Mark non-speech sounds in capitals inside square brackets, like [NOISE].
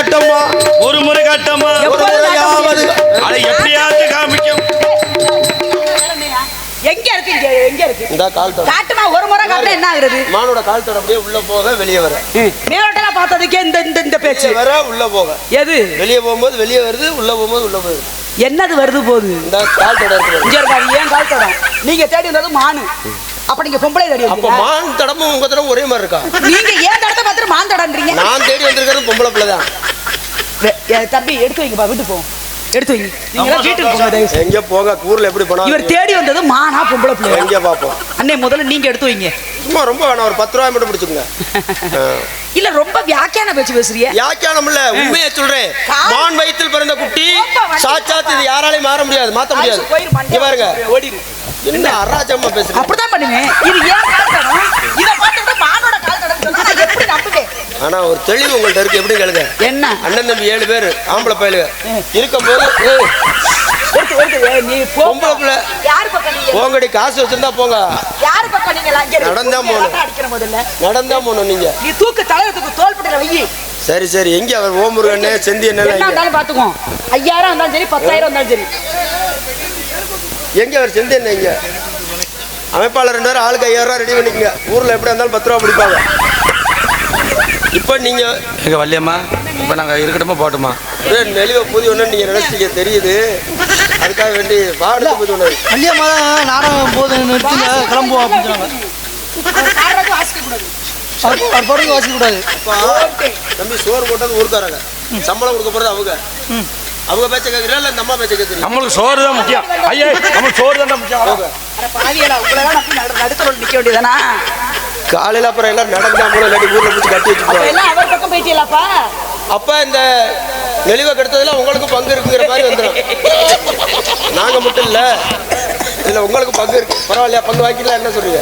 காட்டம்மா. ஒரு முறை காட்டமா அதை எப்படியாச்சும் காமிக்கும். எங்க இருக்கு இங்க? எங்க இருக்கு? இந்த கால் தடம் காட்டுமா ஒரு முறை காட்டினா என்ன ஆகுறது மானோட கால் தடம் அப்படியே உள்ள போக வெளியே வர. மேலோட்டலாம் பார்த்ததுக்கே இந்த இந்த இந்த பேச்சு. வர உள்ள போக. எது? வெளியே போகும்போது வெளியே வருது உள்ள போகும்போது உள்ள போகுது. என்னது வருது போகுது? இந்த கால் தடம் இருக்கு இங்க இருக்காரு ஏன் கால் தடம் நீங்க தேடி வந்தது மானு. அப்ப நீங்க பொம்பளை தேடி அப்ப மான் தடமும் உங்க தடமும் ஒரே மாதிரி இருக்கா? நீங்க ஏன் தடத்தை பார்த்துட்டு மான் தடன்றீங்க? நான் தேடி வந்திருக்கிறது பொம்பளை பிள்ளை தான் தம்பி எடுத்து வைங்கப்பா வீட்டு போ. எடுத்து வைங்க. நீங்க வீட்டுக்கு போங்க. எங்க போக ஊர்ல எப்படி போனா இவர் தேடி வந்தது மானா பொம்பளை பிள்ளை எங்க பாப்போம்? அண்ணே முதல்ல நீங்க எடுத்து வைங்க. சும்மா ரொம்ப வேணாம் ஒரு பத்து ரூபாய் மட்டும் பிடிச்சுக்கோங்க. [LAUGHS] இல்ல ரொம்ப வியாக்கியான பேச்சு பேசுறிய. யாக்கியானம் இல்ல உண்மையை சொல்றேன். மான் வயிற்றில் பிறந்த குட்டி சாட்சாத் இது யாராலையும் மாற முடியாது மாத்த முடியாது. பாருங்க. என்ன அராஜகமா பேசுறீங்க? அப்படிதான் பண்ணுவேன். இது ஏன் கால் தடம் இத பார்த்துட்டு மானோட கால் தடம் சொன்னா நான் எப்படி நம்புவேன் ஆனா ஒரு தெளிவு உங்கள்ட்ட இருக்கு. எப்படி கேளுங்க? என்ன? அண்ணன் தம்பி ஏழு பேர் ஆம்பளை பயலுக. இருக்கும்போது நீ பொம்பளை போங்கடி காசு வச்சிருந்தா போங்க. நடந்தா போகணும். நடந்தா போகணும் நீங்க. நீ தூக்கு சரி சரி. எங்க அவர் ஓமுருகண்ணே செந்தி என்ன பாத்துக்கோ ஐயாயிரம் இருந்தாலும் சரி பத்தாயிரம் சரி. எங்க அவர்? செந்தி என்ன இங்க. அமைப்பாளர் ரெண்டு பேரும் ஆளுக்கு ஐயாயிரம் ரூபா ரெடி பண்ணிக்கங்க. ஊர்ல எப்படி இருந்தாலும் பத்து ரூபா பிடிப்பாங்க. இப்ப நீங்க எங்க வள்ளியம்மா இப்ப நாங்க இருக்கட்டுமா போட்டுமா நெளிவை பூதி ஒண்ணு நீங்க நினைச்சீங்க தெரியுது. அதுக்காக வேண்டி வாடகை பூதி ஒண்ணு. கல்யாணமா தான் நாடகம் போது நிறுத்துங்க கிளம்புவோம் அப்படின்னு சொன்னாங்க. பாடுறது வாசிக்க கூடாது அவர் அவர் பாட்டுக்கு வாசிக்க கூடாது. அப்பா, தம்பி சோறு போட்டது ஊருக்காரங்க. சம்பளம் கொடுக்க போறது அவங்க. அவங்க பேச்ச கேட்கறீங்களா இல்ல இந்த அம்மா பேச்ச கேட்கறீங்க நம்மளுக்கு சோறு தான் முக்கியம். ஐயா நம்மளுக்கு சோறு தான் முக்கியம் நடு நடுத்தரோடு நிக்க வேண்டியதானா காலையில அப்புறம் எல்லாம் நடந்தா மூணு இல்லாட்டி ஊர்ல பிடிச்சி கட்டி அப்ப வச்சுக்குவாங்க எல்லாம் அவர் பக்கம் போயிட்டீங்களாப்பா அப்ப இந்த நெளிவை கெடுத்ததுல உங்களுக்கு பங்கு இருக்குங்கிற மாதிரி வந்துடும் நாங்க மட்டும் இல்ல. இதுல உங்களுக்கு பங்கு இருக்கு. பரவாயில்லையா? பங்கு வாங்கிக்கலாம் என்ன சொல்றீங்க?